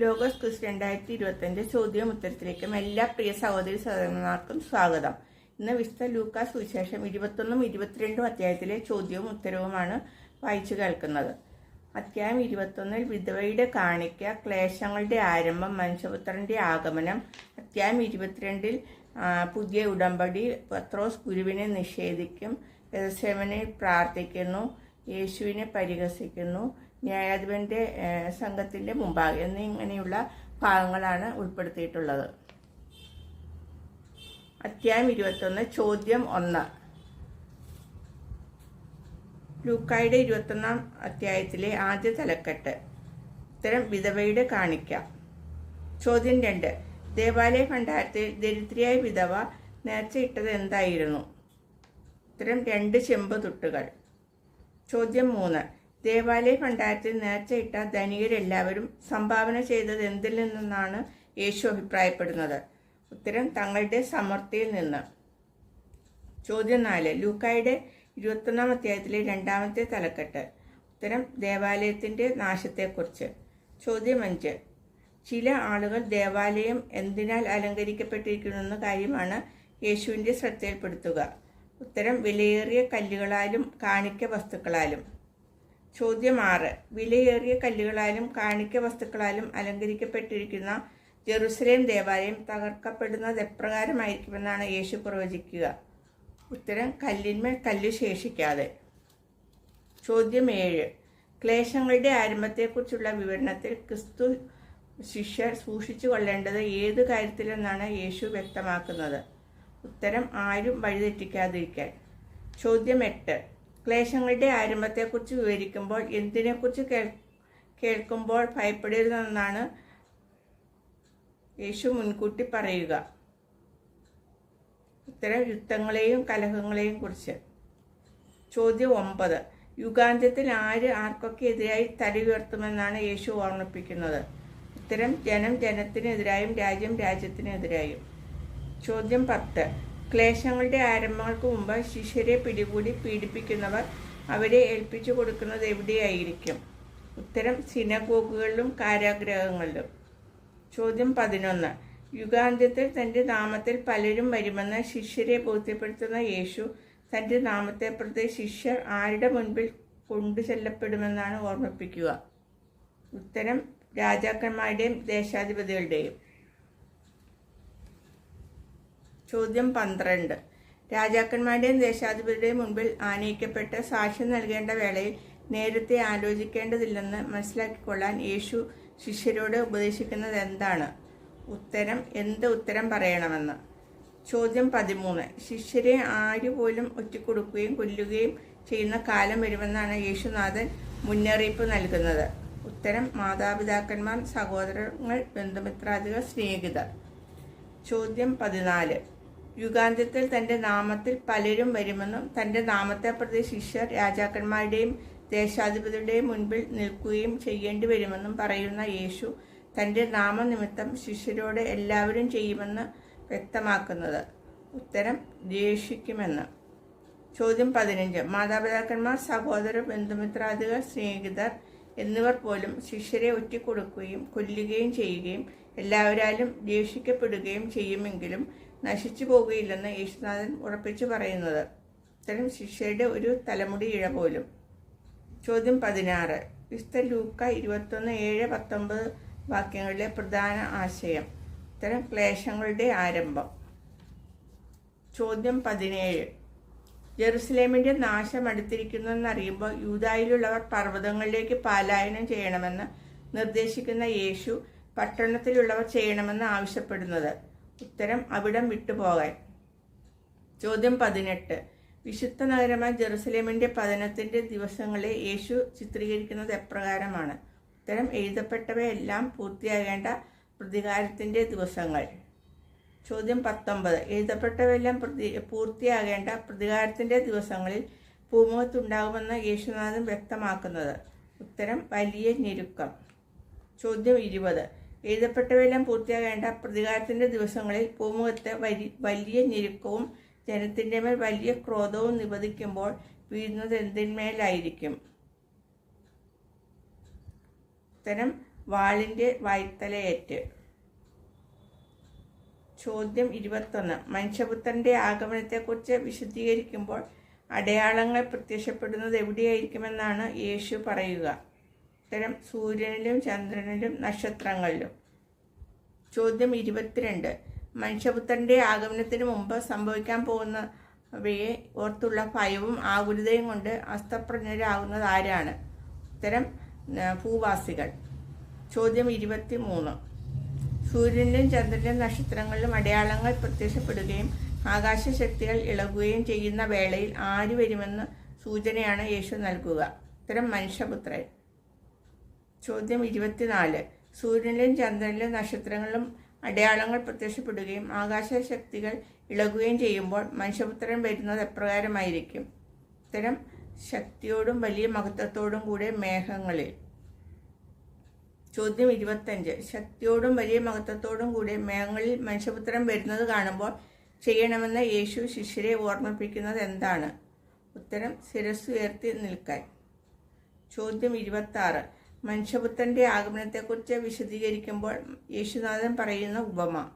Logos quiz രണ്ടായിരത്തി ഇരുപത്തഞ്ച് ചോദ്യം ഉത്തരത്തിലേക്കും എല്ലാ പ്രിയ സഹോദരി സഹോദരന്മാർക്കും സ്വാഗതം. ഇന്ന് വിശുദ്ധ ലൂക്കാസ് സുവിശേഷം ഇരുപത്തൊന്നും ഇരുപത്തിരണ്ടും അധ്യായത്തിലെ ചോദ്യവും ഉത്തരവുമാണ് വായിച്ചു കേൾക്കുന്നത്. അധ്യായം ഇരുപത്തൊന്നിൽ വിധവയുടെ കാണിക്ക ക്ലേശങ്ങളുടെ ആരംഭം മനുഷ്യപുത്രന്റെ ആഗമനം. അധ്യായം ഇരുപത്തിരണ്ടിൽ പുതിയ ഉടമ്പടി പത്രോസ് ഗുരുവിനെ നിഷേധിക്കും യശവനെ പ്രാർത്ഥിക്കുന്നു യേശുവിനെ പരിഹസിക്കുന്നു ന്യായാധിപന്റെ സംഘത്തിന്റെ മുമ്പാകെ എന്നിങ്ങനെയുള്ള ഭാഗങ്ങളാണ് ഉൾപ്പെടുത്തിയിട്ടുള്ളത്. അധ്യായം ഇരുപത്തൊന്ന് ചോദ്യം ഒന്ന്. ലൂക്കായുടെ ഇരുപത്തൊന്നാം അധ്യായത്തിലെ ആദ്യ തലക്കെട്ട്. ഇത്തരം വിധവയുടെ കാണിക്കാം. ചോദ്യം രണ്ട്. ദേവാലയ ഭണ്ഡാരത്തിൽ ദരിദ്രയായ വിധവ നേർച്ചയിട്ടത് എന്തായിരുന്നു? ഇത്തരം രണ്ട് ചെമ്പ് തുട്ടുകൾ. ചോദ്യം മൂന്ന്. ദേവാലയ ഭണ്ഡാരത്തിൽ നേർച്ചയിട്ട ധനികരെല്ലാവരും സംഭാവന ചെയ്തത് എന്തിൽ നിന്നാണ് യേശു അഭിപ്രായപ്പെടുന്നത്? ഉത്തരം തങ്ങളുടെ സമർത്ഥയിൽ നിന്ന്. ചോദ്യം നാല് ലൂക്കായുടെ ഇരുപത്തൊന്നാം അധ്യായത്തിലെ രണ്ടാമത്തെ തലക്കെട്ട്. ഉത്തരം ദേവാലയത്തിന്റെ നാശത്തെക്കുറിച്ച്. ചോദ്യം അഞ്ച് ചില ആളുകൾ ദേവാലയം എന്തിനാൽ അലങ്കരിക്കപ്പെട്ടിരിക്കുന്നെന്ന കാര്യമാണ് യേശുവിന്റെ ശ്രദ്ധയിൽപ്പെടുത്തുക. ഉത്തരം വിലയേറിയ കല്ലുകളാലും കാണിക്ക വസ്തുക്കളാലും. ചോദ്യം ആറ് വിലയേറിയ കല്ലുകളാലും കാണിക്ക വസ്തുക്കളാലും അലങ്കരിക്കപ്പെട്ടിരിക്കുന്ന ജെറുസലേം ദേവാലയം തകർക്കപ്പെടുന്നത് എപ്രകാരമായിരിക്കുമെന്നാണ് യേശു പ്രവചിക്കുക. ഉത്തരം കല്ലിന്മേൽ കല്ല് ശേഷിക്കാതെ. ചോദ്യം ഏഴ്. ക്ലേശങ്ങളുടെ ആരംഭത്തെക്കുറിച്ചുള്ള വിവരണത്തിൽ ക്രിസ്തു ശിഷ്യർ സൂക്ഷിച്ചു കൊള്ളേണ്ടത് ഏത് കാര്യത്തിലെന്നാണ് യേശു വ്യക്തമാക്കുന്നത്. ഉത്തരം ആരും വഴിതെറ്റിക്കാതിരിക്കാൻ. ചോദ്യം എട്ട്. ക്ലേശങ്ങളുടെ ആരംഭത്തെക്കുറിച്ച് വിവരിക്കുമ്പോൾ എന്തിനെക്കുറിച്ച് കേൾ കേൾക്കുമ്പോൾ ഭയപ്പെടരുതെന്നാണ് യേശു മുൻകൂട്ടി പറയുക. ഇത്തരം യുദ്ധങ്ങളെയും കലഹങ്ങളെയും കുറിച്ച്. ചോദ്യം ഒമ്പത്. യുഗാന്ത്യത്തിൽ ആര് ആർക്കൊക്കെ എതിരായി തല ഉയർത്തുമെന്നാണ് യേശു ഓർമ്മിപ്പിക്കുന്നത്. ഇത്തരം ജനം ജനത്തിനെതിരായും രാജ്യം രാജ്യത്തിനെതിരായും. ചോദ്യം പത്ത്. ക്ലേശങ്ങളുടെ ആരംഭങ്ങൾക്ക് മുമ്പ് ശിഷ്യരെ പിടികൂടി പീഡിപ്പിക്കുന്നവർ അവരെ ഏൽപ്പിച്ചു കൊടുക്കുന്നത് എവിടെയായിരിക്കും? ഉത്തരം സിനഗോഗുകളിലും കാരാഗ്രഹങ്ങളിലും. ചോദ്യം പതിനൊന്ന്. യുഗാന്ത്യത്തിൽ തന്റെ നാമത്തിൽ പലരും വരുമെന്ന് ശിഷ്യരെ ബോധ്യപ്പെടുത്തുന്ന യേശു തന്റെ നാമത്തെ പ്രതി ശിഷ്യർ ആരുടെ മുൻപിൽ കൊണ്ടുചെല്ലപ്പെടുമെന്നാണ് ഓർമ്മിപ്പിക്കുക. ഉത്തരം രാജാക്കന്മാരുടെയും ദേശാധിപതികളുടെയും. ചോദ്യം പന്ത്രണ്ട്. രാജാക്കന്മാരുടെയും ദേശാധിപതിയുടെയും മുൻപിൽ ആനയിക്കപ്പെട്ട് സാക്ഷ്യം നൽകേണ്ട വേളയിൽ നേരത്തെ ആലോചിക്കേണ്ടതില്ലെന്ന് മനസ്സിലാക്കിക്കൊള്ളാൻ യേശു ശിഷ്യരോട് ഉപദേശിക്കുന്നത് എന്താണ് ഉത്തരം എന്ത് ഉത്തരം പറയണമെന്ന്. ചോദ്യം പതിമൂന്ന്. ശിഷ്യരെ ആരുപോലും ഒറ്റക്കൊടുക്കുകയും കൊല്ലുകയും ചെയ്യുന്ന കാലം വരുമെന്നാണ് യേശുനാഥൻ മുന്നറിയിപ്പ് നൽകുന്നത്. ഉത്തരം മാതാപിതാക്കന്മാർ സഹോദരങ്ങൾ ബന്ധുമിത്രാദികൾ സ്നേഹിതർ. ചോദ്യം പതിനാല്. യുഗാന്ത്യത്തിൽ തന്റെ നാമത്തിൽ പലരും വരുമെന്നും തന്റെ നാമത്തെ പ്രതി ശിഷ്യർ രാജാക്കന്മാരുടെയും ദേശാധിപതിയുടെയും മുൻപിൽ നിൽക്കുകയും ചെയ്യേണ്ടി വരുമെന്നും പറയുന്ന യേശു തന്റെ നാമനിമിത്തം ശിഷ്യരോട് എല്ലാവരും ചെയ്യുമെന്ന് വ്യക്തമാക്കുന്നത്. ഉത്തരം ദേഷിക്കുമെന്ന് ചോദ്യം പതിനഞ്ച്. മാതാപിതാക്കന്മാർ സഹോദര ബന്ധുമിത്രാദികൾ സ്നേഹിതർ എന്നിവർ പോലും ശിഷ്യരെ ഒറ്റിക്കൊടുക്കുകയും കൊല്ലുകയും ചെയ്യുകയും എല്ലാവരാലും ദേഷിക്കപ്പെടുകയും ചെയ്യുമെങ്കിലും നശിച്ചു പോകുകയില്ലെന്ന് യേശുനാഥൻ ഉറപ്പിച്ചു പറയുന്നത്. ഇത്തരം ശിക്ഷയുടെ ഒരു തലമുടി ഇഴ പോലും. ചോദ്യം പതിനാറ്. വിസ്തൽ ലൂക്ക ഇരുപത്തൊന്ന് ഏഴ് പത്തൊമ്പത് വാക്യങ്ങളിലെ പ്രധാന ആശയം. ഇത്തരം ക്ലേശങ്ങളുടെ ആരംഭം. ചോദ്യം പതിനേഴ്. ജെറുസലേമിന്റെ നാശം അടുത്തിരിക്കുന്നെന്നറിയുമ്പോൾ യൂതായിലുള്ളവർ പർവതങ്ങളിലേക്ക് പാലായനം ചെയ്യണമെന്ന് നിർദ്ദേശിക്കുന്ന യേശു പട്ടണത്തിലുള്ളവർ ചെയ്യണമെന്ന് ആവശ്യപ്പെടുന്നത്. ഉത്തരം അവിടം വിട്ടുപോകാൻ ചോദ്യം പതിനെട്ട്. വിശുദ്ധ നഗരമായ ജെറുസലേമിന്റെ പതനത്തിന്റെ ദിവസങ്ങളെ യേശു ചിത്രീകരിക്കുന്നത് എപ്രകാരമാണ്? ഉത്തരം എഴുതപ്പെട്ടവയെല്ലാം പൂർത്തിയാകേണ്ട പ്രതികാരത്തിന്റെ ദിവസങ്ങൾ. ചോദ്യം പത്തൊമ്പത്. എഴുതപ്പെട്ടവയെല്ലാം പ്രതി പൂർത്തിയാകേണ്ട പ്രതികാരത്തിന്റെ ദിവസങ്ങളിൽ ഭൂമുഖത്തുണ്ടാകുമെന്ന് യേശുനാഥൻ വ്യക്തമാക്കുന്നത്. ഉത്തരം വലിയ ഞെരുക്കം. ചോദ്യം ഇരുപത്. എഴുതപ്പെട്ടവയെല്ലാം പൂർത്തിയാകേണ്ട പ്രതികാരത്തിന്റെ ദിവസങ്ങളിൽ പൂമുഖത്ത് വലി വലിയ ഞെരുക്കവും ജനത്തിന്റെ മേൽ വലിയ ക്രോധവും നിവധിക്കുമ്പോൾ വീഴുന്നത് എന്തിന്മേലായിരിക്കും? ഉത്തരം വാളിന്റെ വായ്ത്തലയേറ്റ്. ചോദ്യം ഇരുപത്തൊന്ന്. മനുഷ്യപുത്രന്റെ ആഗമനത്തെക്കുറിച്ച് വിശദീകരിക്കുമ്പോൾ അടയാളങ്ങൾ പ്രത്യക്ഷപ്പെടുന്നത് എവിടെയായിരിക്കുമെന്നാണ് യേശു പറയുക. ഉത്തരം സൂര്യനിലും ചന്ദ്രനിലും നക്ഷത്രങ്ങളിലും. ചോദ്യം ഇരുപത്തിരണ്ട്. മനുഷ്യപുത്രന്റെ ആഗമനത്തിന് മുമ്പ് സംഭവിക്കാൻ പോകുന്നവയെ ഓർത്തുള്ള ഭയവും ആകുലതയും കൊണ്ട് അസ്തപ്രജ്ഞരാകുന്നത് ആരാണ് ഉത്തരം ഭൂവാസികൾ. ചോദ്യം ഇരുപത്തി മൂന്ന് സൂര്യനിലും ചന്ദ്രനിലും നക്ഷത്രങ്ങളിലും അടയാളങ്ങൾ പ്രത്യക്ഷപ്പെടുകയും ആകാശശക്തികൾ ഇളകുകയും ചെയ്യുന്ന വേളയിൽ ആര് വരുമെന്ന് സൂചനയാണ് യേശു നൽകുക. ഉത്തരം മനുഷ്യപുത്രൻ. ചോദ്യം ഇരുപത്തിനാല്. സൂര്യനിലും ചന്ദ്രനിലും നക്ഷത്രങ്ങളിലും അടയാളങ്ങൾ പ്രത്യക്ഷപ്പെടുകയും ആകാശശക്തികൾ ഇളകുകയും ചെയ്യുമ്പോൾ മനുഷ്യപുത്രൻ വരുന്നത് എപ്രകാരമായിരിക്കും? ഇത്തരം ശക്തിയോടും വലിയ മഹത്വത്തോടും കൂടെ മേഘങ്ങളിൽ. ചോദ്യം ഇരുപത്തഞ്ച്. ശക്തിയോടും വലിയ മഹത്വത്തോടും കൂടെ മേഘങ്ങളിൽ മനുഷ്യപുത്രൻ വരുന്നത് കാണുമ്പോൾ ചെയ്യണമെന്ന് യേശു ശിഷ്യരെ ഓർമ്മിപ്പിക്കുന്നത് എന്താണ്? ഉത്തരം ശിരസ് ഉയർത്തി നിൽക്കാൻ. ചോദ്യം ഇരുപത്തി ആറ് മനുഷ്യപുത്രന്റെ ആഗമനത്തെക്കുറിച്ച് വിശദീകരിക്കുമ്പോൾ യേശുനാഥൻ പറയുന്ന ഉപമ.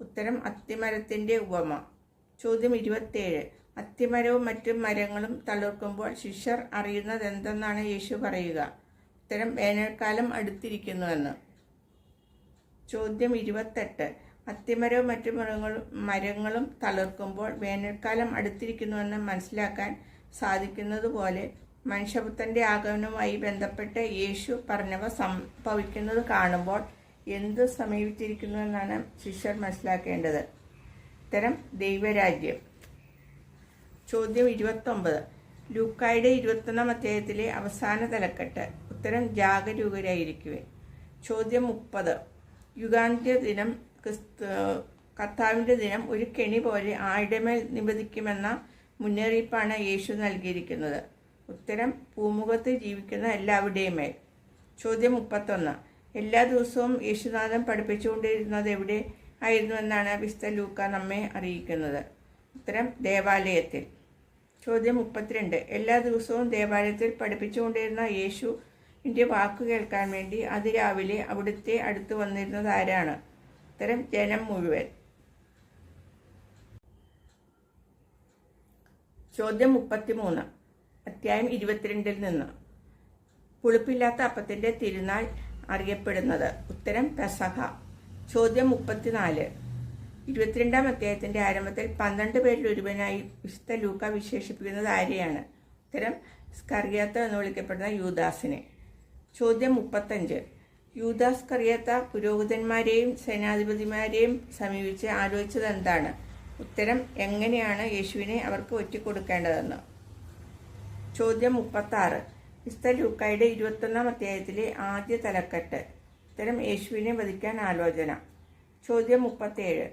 ഉത്തരം അത്തിമരത്തിന്റെ ഉപമ. ചോദ്യം ഇരുപത്തേഴ് അത്തിമരവും മറ്റു മരങ്ങളും തളിർക്കുമ്പോൾ ശിഷ്യർ അറിയുന്നത് എന്തെന്നാണ് യേശു പറയുക? ഉത്തരം വേനൽക്കാലം അടുത്തിരിക്കുന്നുവെന്ന്. ചോദ്യം ഇരുപത്തെട്ട്. അത്തിമരവും മറ്റു മൃഗങ്ങളും മരങ്ങളും തളിർക്കുമ്പോൾ വേനൽക്കാലം അടുത്തിരിക്കുന്നുവെന്ന് മനസ്സിലാക്കാൻ സാധിക്കുന്നതുപോലെ മനുഷ്യപുത്രന്റെ ആഗമനവുമായി ബന്ധപ്പെട്ട് യേശു പറഞ്ഞവ സംഭവിക്കുന്നത് കാണുമ്പോൾ എന്ത് സമീപിച്ചിരിക്കുന്നുവെന്നാണ് ശിഷ്യർ മനസ്സിലാക്കേണ്ടത്. ഇത്തരം ദൈവരാജ്യം. ചോദ്യം ഇരുപത്തൊമ്പത്. ലൂക്കായുടെ ഇരുപത്തൊന്നാം അധ്യായത്തിലെ അവസാന തലക്കെട്ട്. ഉത്തരം ജാഗരൂകരായിരിക്കുവേ ചോദ്യം മുപ്പത്. യുഗാന്ത്യ ദിനം ക്രിസ്തു കർത്താവിന്റെ ദിനം ഒരു കെണി പോലെ ആയിടമേൽ മേൽ നിബന്ധിക്കുമെന്ന മുന്നറിയിപ്പാണ് യേശു നൽകിയിരിക്കുന്നത്. ഉത്തരം പൂമുഖത്ത് ജീവിക്കുന്ന എല്ലാവരുടെയും മേൽ ചോദ്യം മുപ്പത്തൊന്ന്. എല്ലാ ദിവസവും യേശുനാഥൻ പഠിപ്പിച്ചുകൊണ്ടിരുന്നത് എവിടെ ആയിരുന്നു എന്നാണ് വിസ്ത ലൂക്ക നമ്മെ അറിയിക്കുന്നത്? ഉത്തരം ദേവാലയത്തിൽ. ചോദ്യം മുപ്പത്തിരണ്ട്. എല്ലാ ദിവസവും ദേവാലയത്തിൽ പഠിപ്പിച്ചുകൊണ്ടിരുന്ന യേശു യേശുവിന്റെ വാക്ക് കേൾക്കാൻ വേണ്ടി അതിരാവിലെ അവിടുത്തെ അടുത്ത് വന്നിരുന്നത് ആരാണ്? ഉത്തരം ജനം മുഴുവൻ. ചോദ്യം മുപ്പത്തിമൂന്ന്. അധ്യായം ഇരുപത്തിരണ്ടിൽ നിന്ന്. പുളിപ്പില്ലാത്ത അപ്പത്തിന്റെ തിരുനാൾ അറിയപ്പെടുന്നത്. ഉത്തരം പെസഹ. ചോദ്യം മുപ്പത്തിനാല്. ഇരുപത്തിരണ്ടാം അധ്യായത്തിന്റെ ആരംഭത്തിൽ പന്ത്രണ്ട് പേരിൽ ഒരുവനായി വിശുദ്ധ ലൂക്ക വിശേഷിപ്പിക്കുന്നത് ആരെയാണ്? ഉത്തരം സ്കറിയാത്ത എന്ന് വിളിക്കപ്പെടുന്ന യൂദാസിനെ. ചോദ്യം മുപ്പത്തഞ്ച്. യൂദാസ് കറിയാത്ത പുരോഹിതന്മാരെയും സേനാധിപതിമാരെയും സമീപിച്ച് ആലോചിച്ചത് എന്താണ് ഉത്തരം എങ്ങനെയാണ് യേശുവിനെ അവർക്ക് ഒറ്റിക്കൊടുക്കേണ്ടതെന്ന്? ചോദ്യം മുപ്പത്തി ആറ് വിസ്ത ലൂക്കായുടെ ഇരുപത്തൊന്നാം അധ്യായത്തിലെ ആദ്യ തലക്കെട്ട്. ഇത്തരം യേശുവിനെ വധിക്കാൻ ആലോചന. ചോദ്യം മുപ്പത്തേഴ്.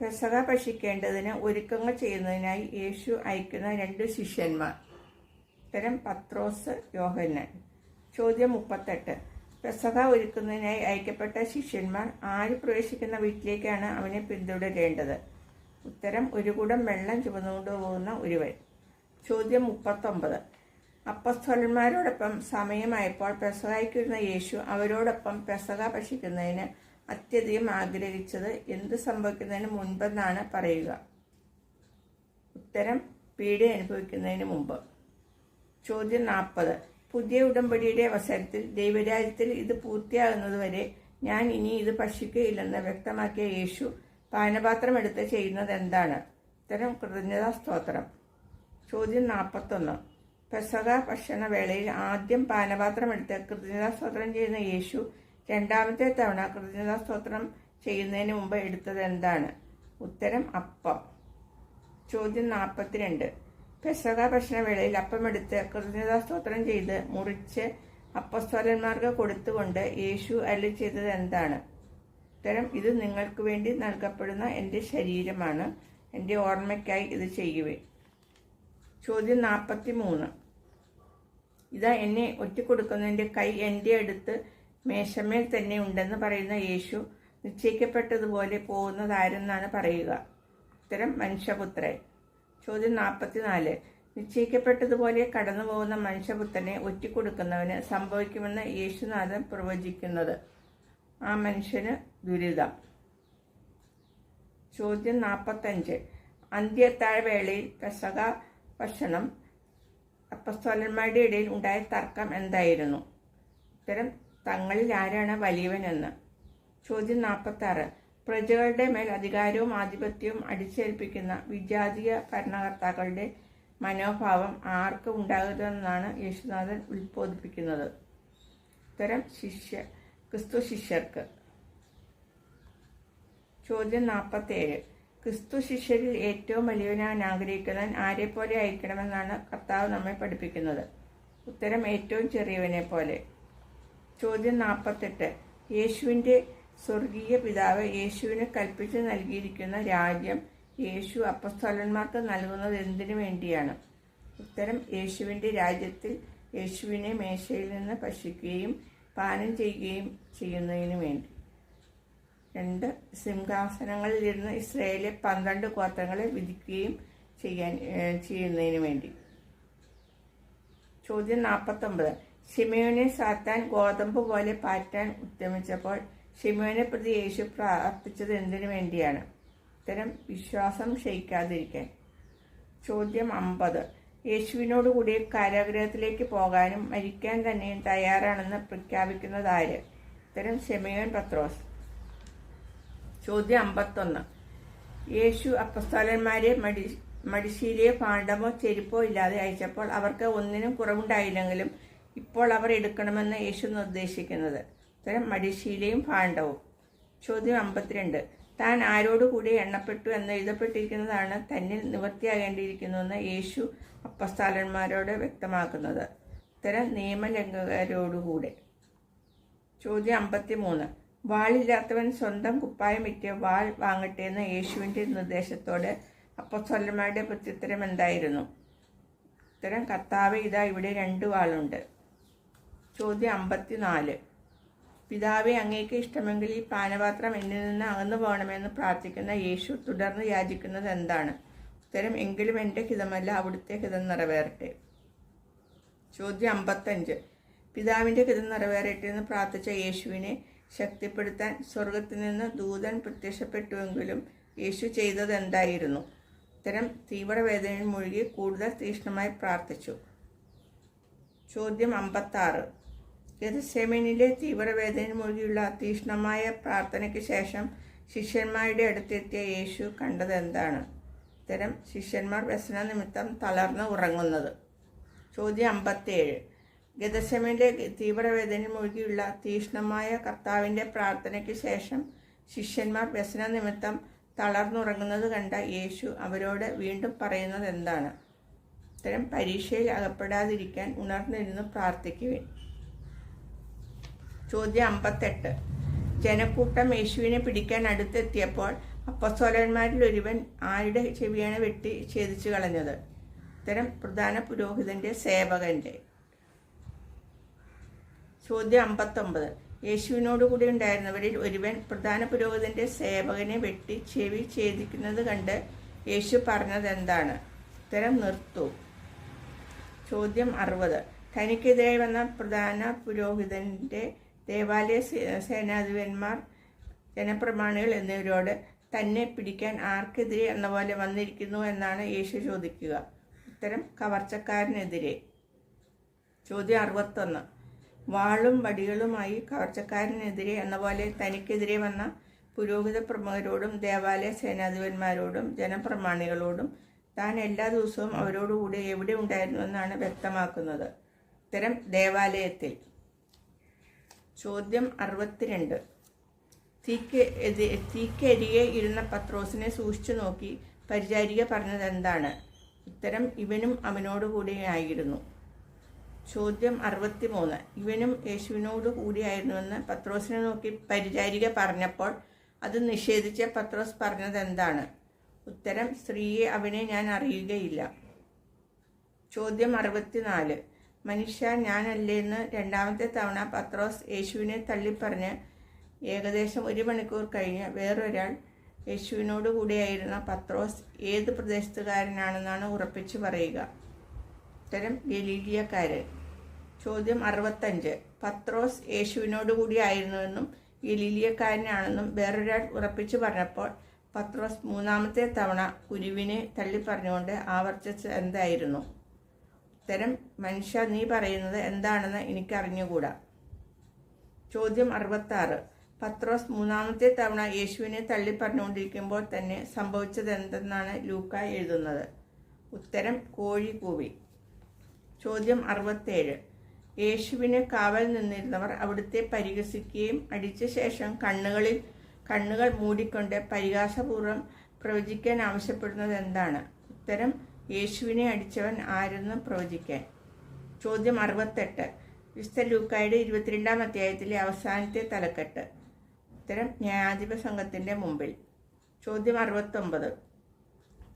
പെസക ഭക്ഷിക്കേണ്ടതിന് ഒരുക്കങ്ങൾ ചെയ്യുന്നതിനായി യേശു അയക്കുന്ന രണ്ട് ശിഷ്യന്മാർ. ഇത്തരം പത്രോസ് യോഹന്നൻ. ചോദ്യം മുപ്പത്തെട്ട്. പെസക ഒരുക്കുന്നതിനായി അയക്കപ്പെട്ട ശിഷ്യന്മാർ ആര് പ്രവേശിക്കുന്ന വീട്ടിലേക്കാണ് അവനെ പിന്തുടരേണ്ടത്? ഉത്തരം ഒരു കൂടം വെള്ളം ചുമന്നുകൊണ്ട് പോകുന്ന ഒരുവൻ. ചോദ്യം മുപ്പത്തൊമ്പത്. അപ്പസ്തോലന്മാരോടൊപ്പം സമയമായപ്പോൾ പെസകായ്ക്കിരുന്ന യേശു അവരോടൊപ്പം പെസക ഭക്ഷിക്കുന്നതിന് അത്യധികം ആഗ്രഹിച്ചത് എന്ത് സംഭവിക്കുന്നതിന് മുൻപെന്നാണ് പറയുക. ഉത്തരം പീഡ അനുഭവിക്കുന്നതിന് മുമ്പ്. ചോദ്യം നാൽപ്പത്. പുതിയ ഉടമ്പടിയുടെ അവസരത്തിൽ ദൈവരാജ്യത്തിൽ ഇത് പൂർത്തിയാകുന്നതുവരെ ഞാൻ ഇനി ഇത് ഭക്ഷിക്കുകയില്ലെന്ന് വ്യക്തമാക്കിയ യേശു പാനപാത്രം എടുത്ത് ചെയ്യുന്നത് എന്താണ്? ഉത്തരം കൃതജ്ഞതാ സ്തോത്രം. ചോദ്യം നാൽപ്പത്തൊന്ന്. പെസക ഭക്ഷണവേളയിൽ ആദ്യം പാനപാത്രം എടുത്ത് കൃതജ്ഞതാ സ്തോത്രം ചെയ്യുന്ന യേശു രണ്ടാമത്തെ തവണ കൃതജ്ഞതാ സ്തോത്രം ചെയ്യുന്നതിന് മുമ്പ് എടുത്തത് എന്താണ്? ഉത്തരം അപ്പം. ചോദ്യം നാൽപ്പത്തിരണ്ട്. പെസക ഭക്ഷണവേളയിൽ അപ്പമെടുത്ത് കൃതജ്ഞതാ സ്തോത്രം ചെയ്ത് മുറിച്ച് അപ്പസ്വലന്മാർക്ക് കൊടുത്തുകൊണ്ട് യേശു അല്ലി ചെയ്തത് എന്താണ്? ഉത്തരം ഇത് നിങ്ങൾക്ക് വേണ്ടി നൽകപ്പെടുന്ന എന്റെ ശരീരമാണ്. എന്റെ ഓർമ്മയ്ക്കായി ഇത് ചെയ്യുവേ ചോദ്യം നാൽപ്പത്തി മൂന്ന് ഇതാ എന്നെ ഒറ്റിക്കൊടുക്കുന്നതിന്റെ കൈ എന്റെ അടുത്ത് മേശമേൽ തന്നെ ഉണ്ടെന്ന് പറയുന്ന യേശു നിശ്ചയിക്കപ്പെട്ടതുപോലെ പോകുന്നതാരെന്നാണ് പറയുക. ഉത്തരം മനുഷ്യപുത്രൻ. ചോദ്യം നാൽപ്പത്തിനാല്. നിശ്ചയിക്കപ്പെട്ടതുപോലെ കടന്നു പോകുന്ന മനുഷ്യപുത്രനെ ഒറ്റിക്കൊടുക്കുന്നവന് സംഭവിക്കുമെന്ന് യേശുനാഥൻ പ്രവചിക്കുന്നത്. ആ മനുഷ്യന് ദുരിതം. ചോദ്യം നാൽപ്പത്തഞ്ച്. അന്ത്യത്താഴ്വേളയിൽ പ്രസക ഭക്ഷണം അപ്പസ്തോലന്മാരുടെ ഇടയിൽ ഉണ്ടായ തർക്കം എന്തായിരുന്നു? ഉത്തരം തങ്ങളിൽ ആരാണ് വലിയവനെന്ന്. ചോദ്യം നാൽപ്പത്താറ്. പ്രജകളുടെ മേൽ അധികാരവും ആധിപത്യവും അടിച്ചേൽപ്പിക്കുന്ന വിജാതീയ ഭരണകർത്താക്കളുടെ മനോഭാവം ആർക്ക് ഉണ്ടാകരുതെന്നാണ് യേശുനാഥൻ ഉത്ബോധിപ്പിക്കുന്നത്. ഉത്തരം ശിഷ്യ ക്രിസ്തു ശിഷ്യർക്ക്. ചോദ്യം നാൽപ്പത്തേഴ്. ക്രിസ്തു ശിഷ്യരിൽ ഏറ്റവും വലിയവനാൻ ആഗ്രഹിക്കുന്നവൻ ആരെപ്പോലെ ആയിരിക്കണമെന്നാണ് കർത്താവ് നമ്മെ പഠിപ്പിക്കുന്നത്. ഉത്തരം ഏറ്റവും ചെറിയവനെ പോലെ ചോദ്യം നാൽപ്പത്തെട്ട്. യേശുവിന്റെ സ്വർഗീയ പിതാവ് യേശുവിന് കൽപ്പിച്ച് നൽകിയിരിക്കുന്ന രാജ്യം യേശു അപ്പസ്തലന്മാർക്ക് നൽകുന്നത് എന്തിനു വേണ്ടിയാണ്? ഉത്തരം യേശുവിന്റെ രാജ്യത്തിൽ യേശുവിനെ മേശയിൽ നിന്ന് ഭക്ഷിക്കുകയും പാനം ചെയ്യുകയും ചെയ്യുന്നതിന് വേണ്ടി. രണ്ട് സിംഹാസനങ്ങളിലിരുന്ന് ഇസ്രയേലിലെ പന്ത്രണ്ട് ഗോത്രങ്ങളെ വിധിക്കുകയും ചെയ്യാൻ ചെയ്യുന്നതിന് വേണ്ടി. ചോദ്യം നാൽപ്പത്തൊമ്പത് ഷിമയോനെ സാത്താൻ ഗോതമ്പ് പോലെ പാറ്റാൻ ഉദ്യമിച്ചപ്പോൾ ഷിമയോനെ പ്രതി യേശു പ്രാർത്ഥിച്ചത് എന്തിനു വേണ്ടിയാണ്? ഉത്തരം വിശ്വാസം ക്ഷയിക്കാതിരിക്കാൻ. ചോദ്യം അമ്പത്. യേശുവിനോട് കൂടി കാരാഗ്രഹത്തിലേക്ക് പോകാനും മരിക്കാൻ തന്നെയും തയ്യാറാണെന്ന് പ്രഖ്യാപിക്കുന്നതാര് ഉത്തരം ഷെമിയോൻ പത്രോസ്. ചോദ്യം അമ്പത്തൊന്ന്. യേശു അപ്പസ്തോലന്മാരെ മടി മടിശീലയോ പാണ്ഡമോ ചെരുപ്പോ ഇല്ലാതെ അയച്ചപ്പോൾ അവർക്ക് ഒന്നിനും കുറവുണ്ടായില്ലെങ്കിലും ഇപ്പോൾ അവർ എടുക്കണമെന്ന് യേശു നിർദ്ദേശിക്കുന്നത്. ഉത്തരം മടിശീലയും പാണ്ഡവും. ചോദ്യം അമ്പത്തിരണ്ട്. താൻ ആരോടുകൂടി എണ്ണപ്പെട്ടു എന്ന് എഴുതപ്പെട്ടിരിക്കുന്നതാണ് തന്നിൽ നിവൃത്തിയാകേണ്ടിയിരിക്കുന്നുവെന്ന് യേശു അപ്പസ്താലന്മാരോട് വ്യക്തമാക്കുന്നത്. ഉത്തരം നിയമലംഘകരോടുകൂടെ. ചോദ്യം അമ്പത്തിമൂന്ന്. വാളില്ലാത്തവൻ സ്വന്തം കുപ്പായം വിറ്റ് വാൾ വാങ്ങട്ടെ എന്ന യേശുവിന്റെ നിർദ്ദേശത്തോട് അപ്പസ്വലന്മാരുടെ പ്രത്യുത്തരം എന്തായിരുന്നു? ഉത്തരം കർത്താവ് ഇതാ ഇവിടെ രണ്ട് വാളുണ്ട്. ചോദ്യം അമ്പത്തിനാല്. പിതാവെ അങ്ങേക്ക് ഇഷ്ടമെങ്കിൽ ഈ പാനപാത്രം എന്നിൽ നിന്ന് അകന്നു പോകണമെന്ന് പ്രാർത്ഥിക്കുന്ന യേശു തുടർന്ന് യാചിക്കുന്നത് എന്താണ്? ഉത്തരം എങ്കിലും എന്റെ ഹിതമല്ല അവിടുത്തെ ഹിതം നിറവേറട്ടെ. ചോദ്യം അമ്പത്തഞ്ച്. പിതാവിന്റെ ഹിതം നിറവേറട്ടെ എന്ന് പ്രാർത്ഥിച്ച യേശുവിനെ ശക്തിപ്പെടുത്താൻ സ്വർഗത്തിൽ നിന്ന് ദൂതൻ പ്രത്യക്ഷപ്പെട്ടുവെങ്കിലും യേശു ചെയ്തതെന്തായിരുന്നു? ഇത്തരം തീവ്രവേദനയിൽ മുഴുകി കൂടുതൽ തീക്ഷ്ണമായി പ്രാർത്ഥിച്ചു. ചോദ്യം അമ്പത്താറ്. ഗതസേമനിലെ തീവ്രവേദനയിൽ മുഴുകിയുള്ള തീക്ഷ്ണമായ പ്രാർത്ഥനയ്ക്ക് ശേഷം ശിഷ്യന്മാരുടെ അടുത്തെത്തിയ യേശു കണ്ടത് എന്താണ് ഇത്തരം ശിഷ്യന്മാർ വ്യസന നിമിത്തം തളർന്ന് ഉറങ്ങുന്നത്. ചോദ്യം അമ്പത്തേഴ്. ഗതസമയിലെ തീവ്രവേദനയിൽ മുഴുകിയുള്ള തീഷ്ണമായ കർത്താവിന്റെ പ്രാർത്ഥനയ്ക്ക് ശേഷം ശിഷ്യന്മാർ വ്യസന നിമിത്തം തളർന്നുറങ്ങുന്നത് കണ്ട യേശു അവരോട് വീണ്ടും പറയുന്നത് എന്താണ്? ഇത്തരം പരീക്ഷയിൽ അകപ്പെടാതിരിക്കാൻ ഉണർന്നിരുന്ന് പ്രാർത്ഥിക്കുവിൻ. ചോദ്യം അമ്പത്തെട്ട്. ജനക്കൂട്ടം യേശുവിനെ പിടിക്കാൻ അടുത്തെത്തിയപ്പോൾ അപ്പസോലന്മാരിൽ ഒരുവൻ ആരുടെ ചെവിയാണ് വെട്ടി ഛേദിച്ചു കളഞ്ഞത് ഇത്തരം പ്രധാന പുരോഹിതന്റെ സേവകന്റെ ചോദ്യം അമ്പത്തൊമ്പത്. യേശുവിനോട് കൂടി ഉണ്ടായിരുന്നവരിൽ ഒരുവൻ പ്രധാന പുരോഹിതന്റെ സേവകനെ വെട്ടി ചെവി ഛേദിക്കുന്നത് കണ്ട് യേശു പറഞ്ഞത് എന്താണ് ഉത്തരം നിർത്തു. ചോദ്യം അറുപത്. തനിക്കെതിരെ വന്ന പ്രധാന പുരോഹിതന്റെ ദേവാലയ സേനാധിപന്മാർ ജനപ്രമാണികൾ എന്നിവരോട് തന്നെ പിടിക്കാൻ ആർക്കെതിരെ എന്ന പോലെ വന്നിരിക്കുന്നു എന്നാണ് യേശു ചോദിക്കുക. ഉത്തരം കവർച്ചക്കാരനെതിരെ. ചോദ്യം അറുപത്തൊന്ന്. വാളും വടികളുമായി കവർച്ചക്കാരനെതിരെ എന്ന പോലെ തനിക്കെതിരെ വന്ന പുരോഹിത പ്രമുഖരോടും ദേവാലയ സേനാധിപന്മാരോടും ജനപ്രമാണികളോടും താൻ എല്ലാ ദിവസവും അവരോടുകൂടി എവിടെ ഉണ്ടായിരുന്നുവെന്നാണ് വ്യക്തമാക്കുന്നത്. ഇത്തരം ദേവാലയത്തിൽ. ചോദ്യം അറുപത്തിരണ്ട്. തീക്ക് തീക്കരികെ ഇരുന്ന പത്രോസിനെ സൂക്ഷിച്ചു നോക്കി പരിചാരിക പറഞ്ഞത് എന്താണ് ഉത്തരം ഇവനും അവനോടുകൂടിയായിരുന്നു. ചോദ്യം അറുപത്തിമൂന്ന്. ഇവനും യേശുവിനോട് കൂടിയായിരുന്നുവെന്ന് പത്രോസിനെ നോക്കി പരിചാരിക പറഞ്ഞപ്പോൾ അത് നിഷേധിച്ച പത്രോസ് പറഞ്ഞത് എന്താണ് ഉത്തരം സ്ത്രീയെ അവനെ ഞാൻ അറിയുകയില്ല. ചോദ്യം അറുപത്തിനാല്. മനുഷ്യ ഞാനല്ലേന്ന് രണ്ടാമത്തെ തവണ പത്രോസ് യേശുവിനെ തള്ളിപ്പറഞ്ഞ് ഏകദേശം ഒരു മണിക്കൂർ കഴിഞ്ഞ് വേറൊരാൾ യേശുവിനോട് കൂടിയായിരുന്ന പത്രോസ് ഏത് പ്രദേശത്തുകാരനാണെന്നാണ് ഉറപ്പിച്ചു പറയുക? ഉത്തരം ഗലീലിയക്കാരൻ. ചോദ്യം അറുപത്തഞ്ച്. പത്രോസ് യേശുവിനോട് കൂടി ആയിരുന്നുവെന്നും ഗലീലിയക്കാരനാണെന്നും വേറൊരാൾ ഉറപ്പിച്ചു പറഞ്ഞപ്പോൾ പത്രോസ് മൂന്നാമത്തെ തവണ കുരുവിനെ തള്ളിപ്പറഞ്ഞുകൊണ്ട് ആവർത്തിച്ച് എന്തായിരുന്നു? ഉത്തരം മനുഷ്യ നീ പറയുന്നത് എന്താണെന്ന് എനിക്കറിഞ്ഞുകൂടാ. ചോദ്യം അറുപത്താറ്. പത്രോസ് മൂന്നാമത്തെ തവണ യേശുവിനെ തള്ളിപ്പറഞ്ഞുകൊണ്ടിരിക്കുമ്പോൾ തന്നെ സംഭവിച്ചത് എന്തെന്നാണ് ലൂക്ക എഴുതുന്നത്? ഉത്തരം കോഴി കൂവി. ചോദ്യം അറുപത്തേഴ്. യേശുവിന് കാവൽ നിന്നിരുന്നവർ അവിടുത്തെ പരിഹസിക്കുകയും അടിച്ച ശേഷം കണ്ണുകളിൽ കണ്ണുകൾ മൂടിക്കൊണ്ട് പരിഹാസപൂർവം പ്രവചിക്കാൻ ആവശ്യപ്പെടുന്നത് എന്താണ്? ഉത്തരം യേശുവിനെ അടിച്ചവൻ ആരെന്ന് പ്രവചിക്കാൻ. ചോദ്യം അറുപത്തെട്ട്. വിശുദ്ധ ലൂക്കായുടെ ഇരുപത്തിരണ്ടാം അധ്യായത്തിലെ അവസാനത്തെ തലക്കെട്ട്. ഉത്തരം ന്യായാധിപ സംഘത്തിന്റെ മുമ്പിൽ. ചോദ്യം അറുപത്തൊമ്പത്.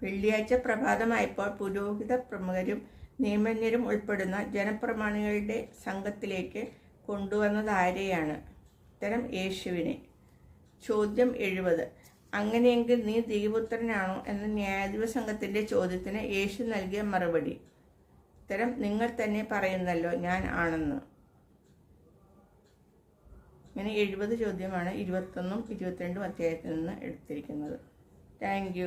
വെള്ളിയാഴ്ച പ്രഭാതമായപ്പോൾ പുരോഹിത പ്രമുഖരും നിയമജ്ഞരും ഉൾപ്പെടുന്ന ജനപ്രമാണികളുടെ സംഘത്തിലേക്ക് കൊണ്ടുവന്നത് ആരെയാണ്? ഉത്തരം യേശുവിനെ. ചോദ്യം എഴുപത്. അങ്ങനെയെങ്കിൽ നീ ദൈവപുത്രനാണോ എന്ന ന്യായാധിപ സംഘത്തിന്റെ ചോദ്യത്തിന് യേശു നൽകിയ മറുപടി. ഉത്തരം നിങ്ങൾ തന്നെ പറയുന്നല്ലോ ഞാൻ ആണെന്ന്. ഇങ്ങനെ എഴുപത് ചോദ്യമാണ് ഇരുപത്തൊന്നും ഇരുപത്തിരണ്ടും അധ്യായത്തിൽ നിന്ന് എടുത്തിരിക്കുന്നത്. താങ്ക്